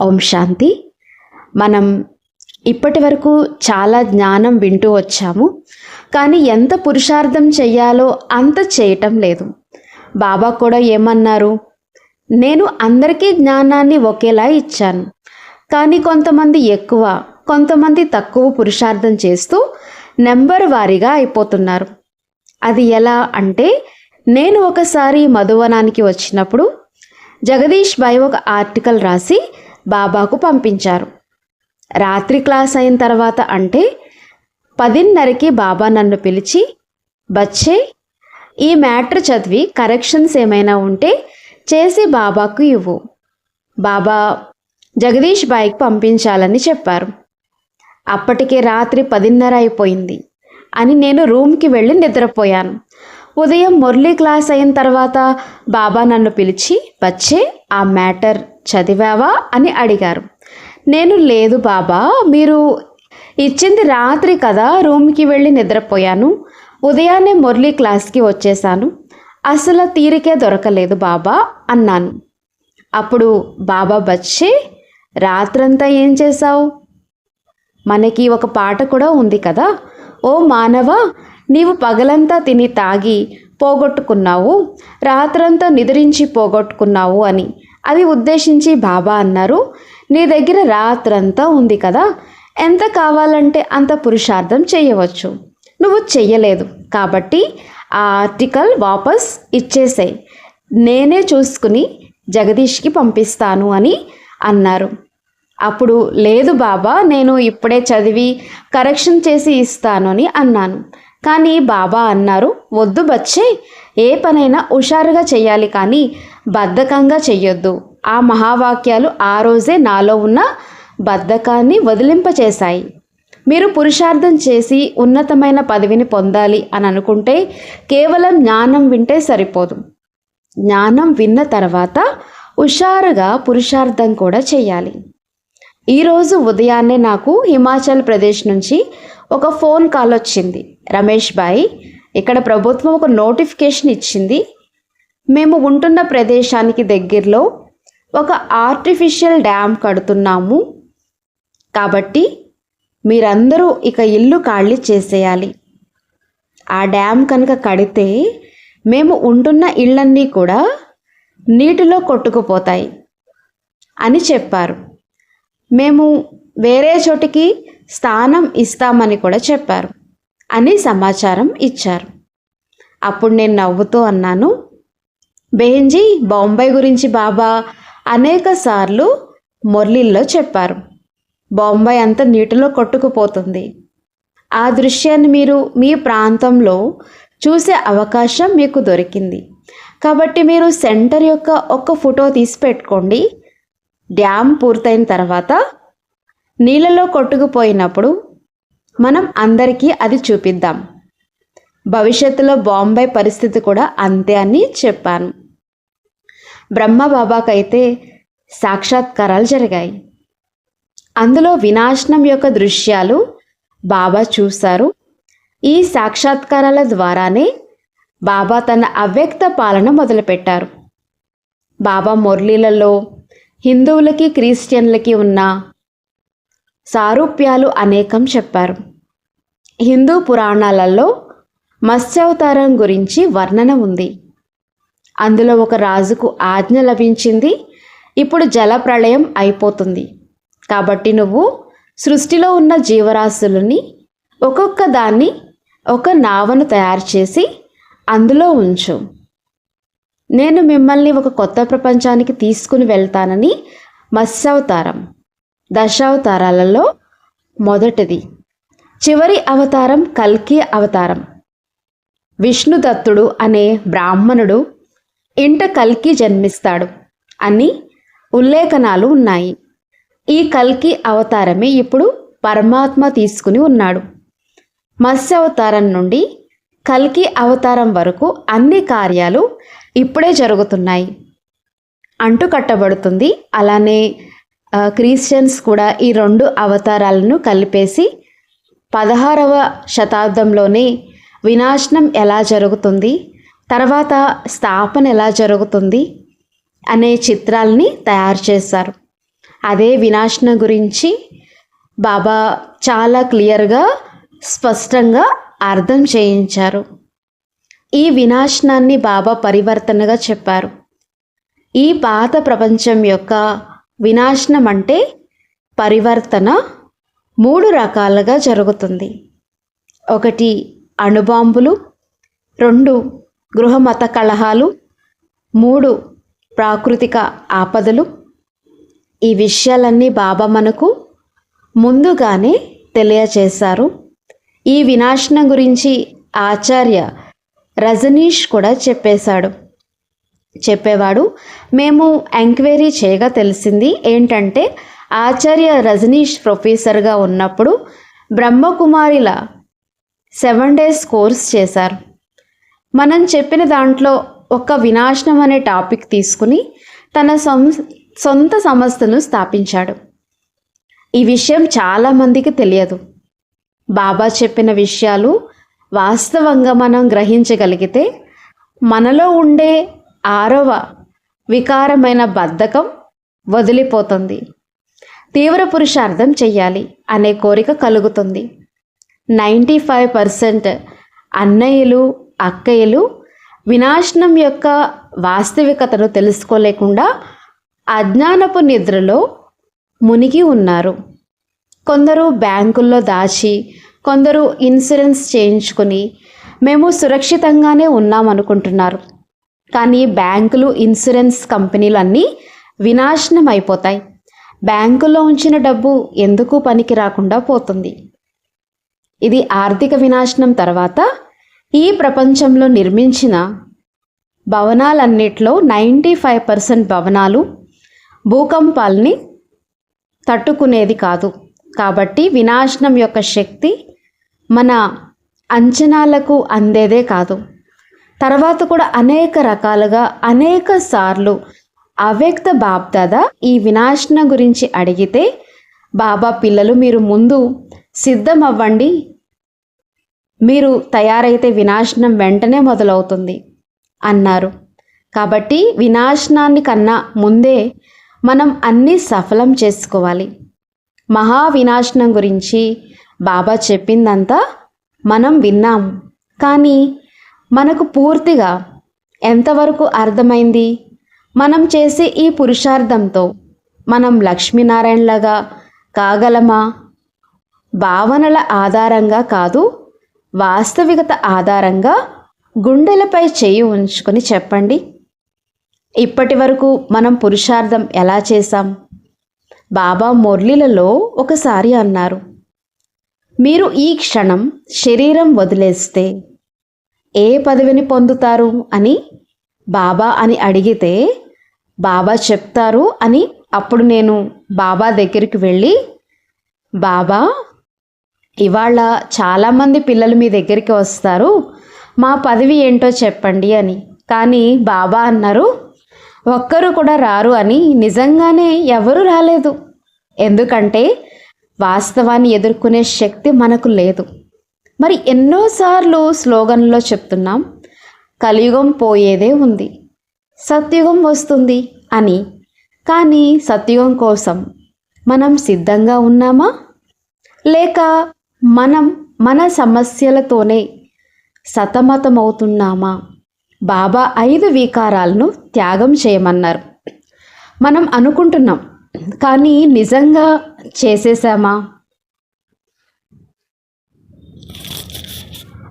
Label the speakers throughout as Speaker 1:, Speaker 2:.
Speaker 1: ఓం శాంతి. మనం ఇప్పటి వరకు చాలా జ్ఞానం వింటూ వచ్చాము. కానీ ఎంత పురుషార్థం చెయ్యాలో అంత చేయటం లేదు. బాబా కూడా ఏమన్నారు? నేను అందరికీ జ్ఞానాన్ని ఒకేలా ఇచ్చాను. కానీ కొంతమంది ఎక్కువ కొంతమంది తక్కువ పురుషార్థం చేస్తూ నెంబర్ వారీగా అయిపోతున్నారు. అది ఎలా అంటే నేను ఒకసారి మధువనానికి వచ్చినప్పుడు జగదీష్ బాయ్ ఒక ఆర్టికల్ రాసి బాబాకు పంపించారు. రాత్రి క్లాస్ అయిన తర్వాత అంటే పదిన్నరకి బాబా నన్ను పిలిచి బచ్చే ఈ మ్యాటర్ చదివి కరెక్షన్స్ ఏమైనా ఉంటే చేసి బాబాకు ఇవ్వు. బాబా జగదీష్ బాయ్కి పంపించాలని చెప్పారు. అప్పటికే రాత్రి పదిన్నర అయిపోయింది అని నేను రూమ్కి వెళ్ళి నిద్రపోయాను. ఉదయం మురళీ క్లాస్ అయిన తర్వాత బాబా నన్ను పిలిచి వచ్చే ఆ మ్యాటర్ చదివావా అని అడిగారు. నేను లేదు బాబా మీరు ఇచ్చింది రాత్రి కదా రూమ్కి వెళ్ళి నిద్రపోయాను. ఉదయాన్నే మురళీ క్లాస్కి వచ్చేసాను అసలు తీరికే దొరకలేదు బాబా అన్నాను. అప్పుడు బాబా బచ్చే రాత్రంతా ఏం చేశావు? మనకి ఒక పాట కూడా ఉంది కదా. ఓ మానవ నీవు పగలంతా తిని తాగి పోగొట్టుకున్నావు. రాత్రంతా నిద్రించి పోగొట్టుకున్నావు అని. అది ఉద్దేశించి బాబా అన్నారు నీ దగ్గర రాత్రంతా ఉంది కదా ఎంత కావాలంటే అంత పురుషార్థం చేయవచ్చు. నువ్వు చెయ్యలేదు కాబట్టి ఆ ఆర్టికల్ వాపస్ ఇచ్చేసాయి. నేనే చూసుకుని జగదీష్కి పంపిస్తాను అని అన్నారు. అప్పుడు లేదు బాబా నేను ఇప్పుడే చదివి కరెక్షన్ చేసి ఇస్తాను అని అన్నాను. కానీ బాబా అన్నారు వద్దు బచ్చే ఏ పనైనా హుషారుగా చేయాలి కానీ బద్ధకంగా చెయ్యొద్దు. ఆ మహావాక్యాలు ఆ రోజే నాలో ఉన్న బద్ధకాన్ని వదిలింపచేశాయి. మీరు పురుషార్థం చేసి ఉన్నతమైన పదవిని పొందాలి అని అనుకుంటే కేవలం జ్ఞానం వింటే సరిపోదు. జ్ఞానం విన్న తర్వాత హుషారుగా పురుషార్థం కూడా చేయాలి. ఈరోజు ఉదయాన్నే నాకు హిమాచల్ ప్రదేశ్ నుంచి ఒక ఫోన్ కాల్ వచ్చింది. రమేష్ బాయ్ ఇక్కడ ప్రభుత్వం ఒక నోటిఫికేషన్ ఇచ్చింది. మేము ఉంటున్న ప్రదేశానికి దగ్గరలో ఒక ఆర్టిఫిషియల్ డ్యామ్ కడుతున్నాము. కాబట్టి మీరందరూ ఇక ఇల్లు ఖాళీ చేసేయాలి. ఆ డ్యామ్ కనుక కడితే మేము ఉంటున్న ఇళ్ళన్నీ కూడా నీటిలో కొట్టుకుపోతాయి అని చెప్పారు. మేము వేరే చోటికి స్థానం ఇస్తామని కూడా చెప్పారు అని సమాచారం ఇచ్చారు. అప్పుడు నేను నవ్వుతూ అన్నాను బెహెన్జీ బాంబే గురించి బాబా అనేక సార్లు చెప్పారు. బాంబే అంతా నీటిలో కొట్టుకుపోతుంది. ఆ దృశ్యాన్ని మీరు మీ ప్రాంతంలో చూసే అవకాశం మీకు దొరికింది. కాబట్టి మీరు సెంటర్ యొక్క ఒక ఫోటో తీసి పెట్టుకోండి. డ్యామ్ పూర్తయిన తర్వాత నీళ్ళలో కొట్టుకుపోయినప్పుడు మనం అందరికీ అది చూపిద్దాం. భవిష్యత్తులో బాంబే పరిస్థితి కూడా అంతే అని చెప్పాను. బ్రహ్మ బాబాకైతే సాక్షాత్కారాలు జరిగాయి. అందులో వినాశనం యొక్క దృశ్యాలు బాబా చూశారు. ఈ సాక్షాత్కారాల ద్వారానే బాబా తన అవ్యక్త పాలన మొదలుపెట్టారు. బాబా మురళీలలో హిందువులకి క్రిస్టియన్లకి ఉన్న సారూప్యాలు అనేకం చెప్పారు. హిందూ పురాణాలలో మత్స్యావతారం గురించి వర్ణన ఉంది. అందులో ఒక రాజుకు ఆజ్ఞ లభించింది. ఇప్పుడు జలప్రళయం అయిపోతుంది. కాబట్టి నువ్వు సృష్టిలో ఉన్న జీవరాశులని ఒక్కొక్క దాన్ని ఒక నావను తయారు చేసి అందులో ఉంచు. నేను మిమ్మల్ని ఒక కొత్త ప్రపంచానికి తీసుకుని వెళ్తానని మత్స్యావతారం దశావతారాలలో మొదటిది. చివరి అవతారం కల్కి అవతారం. విష్ణుదత్తుడు అనే బ్రాహ్మణుడు ఇంట కల్కి జన్మిస్తాడు అని ఉల్లేఖనాలు ఉన్నాయి. ఈ కల్కి అవతారమే ఇప్పుడు పరమాత్మ తీసుకుని ఉన్నాడు. మత్స్య అవతారం నుండి కల్కి అవతారం వరకు అన్ని కార్యాలు ఇప్పుడే జరుగుతున్నాయి. అంటు కట్టబడుతుంది. అలానే క్రిస్టియన్స్ కూడా ఈ రెండు అవతారాలను కలిపేసి పదహారవ శతాబ్దంలోనే వినాశనం ఎలా జరుగుతుంది? తర్వాత స్థాపన ఎలా జరుగుతుంది అనే చిత్రాల్ని తయారు చేశారు. అదే వినాశనం గురించి బాబా చాలా క్లియర్గా స్పష్టంగా అర్థం చేయించారు. ఈ వినాశనాన్ని బాబా పరివర్తనగా చెప్పారు. ఈ పాత ప్రపంచం యొక్క వినాశనం అంటే పరివర్తన మూడు రకాలుగా జరుగుతుంది. ఒకటి అణుబాంబులు రెండు గృహమత కలహాలు మూడు ప్రాకృతిక ఆపదలు. ఈ విషయాలన్నీ బాబా మనకు ముందుగానే తెలియచేశారు. ఈ వినాశనం గురించి ఆచార్య రజనీష్ కూడా చెప్పేశాడు. చెప్పేవాడు మేము ఎంక్వైరీ చేయగా తెలిసింది ఏంటంటే ఆచార్య రజనీష్ ప్రొఫెసర్గా ఉన్నప్పుడు బ్రహ్మకుమారిల సెవెన్ డేస్ కోర్స్ చేశారు. మనం చెప్పిన దాంట్లో ఒక వినాశనం అనే టాపిక్ తీసుకుని తన సం సొంత సంస్థను స్థాపించాడు. ఈ విషయం చాలామందికి తెలియదు. బాబా చెప్పిన విషయాలు వాస్తవంగా మనం గ్రహించగలిగితే మనలో ఉండే ఆరవ వికారమైన బద్ధకం వదిలిపోతుంది. తీవ్ర పురుషార్థం చెయ్యాలి అనే కోరిక కలుగుతుంది. నైంటీ ఫైవ్ పర్సెంట్ అన్నయ్యలు అక్కయ్యలు వినాశనం యొక్క వాస్తవికతను తెలుసుకోలేకుండా అజ్ఞానపు నిద్రలో మునిగి ఉన్నారు. కొందరు బ్యాంకుల్లో దాచి కొందరు ఇన్సూరెన్స్ చేయించుకుని మేము సురక్షితంగానే ఉన్నాం అనుకుంటున్నారు కానీ బ్యాంకులు ఇన్సూరెన్స్ కంపెనీలు అన్నీ వినాశనం అయిపోతాయి బ్యాంకులో ఉంచిన డబ్బు ఎందుకు పనికి రాకుండా పోతుంది? ఇది ఆర్థిక వినాశనం తర్వాత ఈ ప్రపంచంలో నిర్మించిన భవనాలన్నిట్లో నైంటీ ఫైవ్ పర్సెంట్ భవనాలు భూకంపాల్ని తట్టుకునేది కాదు. కాబట్టి వినాశనం యొక్క శక్తి మన అంచనాలకు అందేదే కాదు. తర్వాత కూడా అనేక రకాలుగా అనేక సార్లు అవ్యక్త బాబ్దాద ఈ వినాశనం గురించి అడిగితే బాబా పిల్లలు మీరు ముందు సిద్ధం అవ్వండి మీరు తయారైతే వినాశనం వెంటనే మొదలవుతుంది అన్నారు. కాబట్టి వినాశనాన్ని కన్నా ముందే మనం అన్నీ సఫలం చేసుకోవాలి. మహా వినాశనం గురించి బాబా చెప్పిందంతా మనం విన్నాం. కానీ మనకు పూర్తిగా ఎంతవరకు అర్థమైంది? మనం చేసే ఈ పురుషార్థంతో మనం లక్ష్మీనారాయణలాగా కాగలమా? భావనల ఆధారంగా కాదు వాస్తవికత ఆధారంగా గుండెలపై చేయి ఉంచుకొని చెప్పండి. ఇప్పటి వరకు మనం పురుషార్థం ఎలా చేశాం? బాబా మురళిలలో ఒకసారి అన్నారు మీరు ఈ క్షణం శరీరం వదిలేస్తే ఏ పదవిని పొందుతారు అని బాబా అని అడిగితే బాబా చెప్తారు అని అప్పుడు నేను బాబా దగ్గరికి వెళ్ళి బాబా ఇవాళ చాలామంది పిల్లలు మీ దగ్గరికి వస్తారు. మా పదవి ఏంటో చెప్పండి అని. కానీ బాబా అన్నారు ఒక్కరు కూడా రారు అని నిజంగానే ఎవరు రాలేదు. ఎందుకంటే వాస్తవాన్ని ఎదుర్కొనే శక్తి మనకు లేదు. మరి ఎన్నోసార్లు స్లోగన్లో చెప్తున్నాం కలియుగం పోయేదే ఉంది సత్యుగం వస్తుంది అని. కానీ సత్యుగం కోసం మనం సిద్ధంగా ఉన్నామా? లేక మనం మన సమస్యలతోనే సతమతమవుతున్నామా? బాబా ఐదు వికారాలను త్యాగం చేయమన్నారు. మనం అనుకుంటున్నాం కానీ నిజంగా చేసేసామా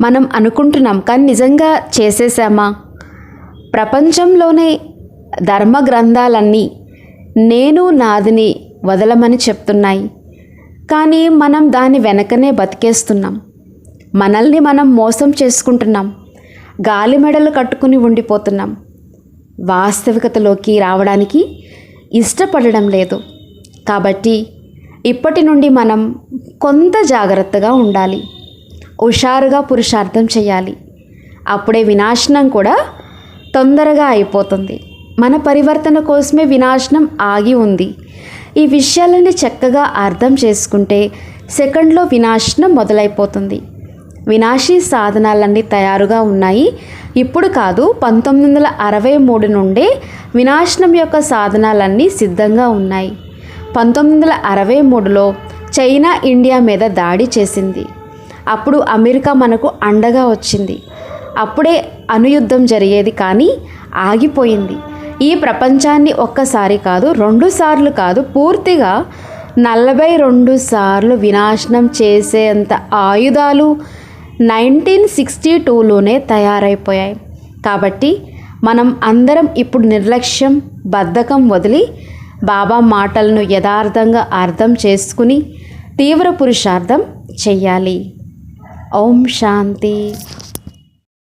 Speaker 1: మనం అనుకుంటున్నాం కానీ నిజంగా చేసేసామా ప్రపంచంలోనే ధర్మ గ్రంథాలన్నీ నేను నాదిని వదలమని చెప్తున్నాయి. కానీ మనం దాని వెనకనే బతికేస్తున్నాం. మనల్ని మనం మోసం చేసుకుంటున్నాం. గాలి మెడలు కట్టుకుని ఉండిపోతున్నాం. వాస్తవికతలోకి రావడానికి ఇష్టపడడం లేదు. కాబట్టి ఇప్పటి నుండి మనం కొంత జాగ్రత్తగా ఉండాలి. హుషారుగా పురుషార్థం చేయాలి. అప్పుడే వినాశనం కూడా తొందరగా అయిపోతుంది. మన పరివర్తన కోసమే వినాశనం ఆగి ఉంది. ఈ విషయాలని చక్కగా అర్థం చేసుకుంటే సెకండ్లో వినాశనం మొదలైపోతుంది. వినాశీ సాధనాలన్నీ తయారుగా ఉన్నాయి. ఇప్పుడు కాదు పంతొమ్మిది వందల అరవై మూడు నుండే వినాశనం యొక్క సాధనాలన్నీ సిద్ధంగా ఉన్నాయి. పంతొమ్మిది వందల అరవై మూడులో చైనా ఇండియా మీద దాడి చేసింది. అప్పుడు అమెరికా మనకు అండగా వచ్చింది. అప్పుడే అనుయుద్ధం జరిగేది కానీ ఆగిపోయింది. ఈ ప్రపంచాన్ని ఒక్కసారి కాదు రెండు సార్లు కాదు పూర్తిగా నలభై రెండు సార్లు వినాశనం చేసేంత ఆయుధాలు నైన్టీన్ సిక్స్టీ టూలోనే తయారైపోయాయి. కాబట్టి మనం అందరం ఇప్పుడు నిర్లక్ష్యం బద్ధకం వదిలి బాబా మాటలను యథార్థంగా అర్థం చేసుకుని తీవ్ర పురుషార్థం చెయ్యాలి. ఓం శాంతి.